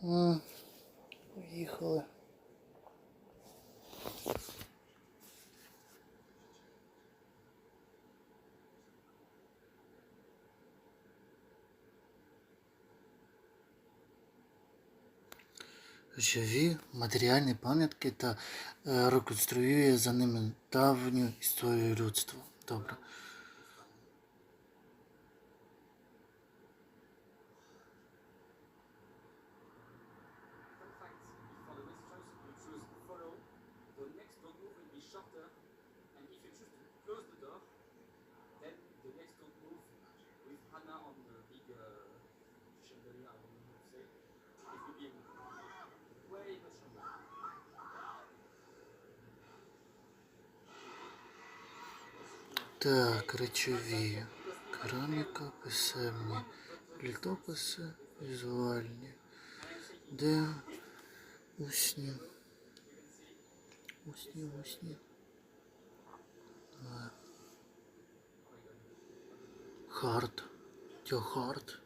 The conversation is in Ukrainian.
Поїхали. Живі матеріальні пам'ятки та е, реконструює за ними давню історію людства. Добре. Так, речові. Кераміка, писемні, літописи, візуальні. Де усні. Усні, усні. Хард. Тьохард.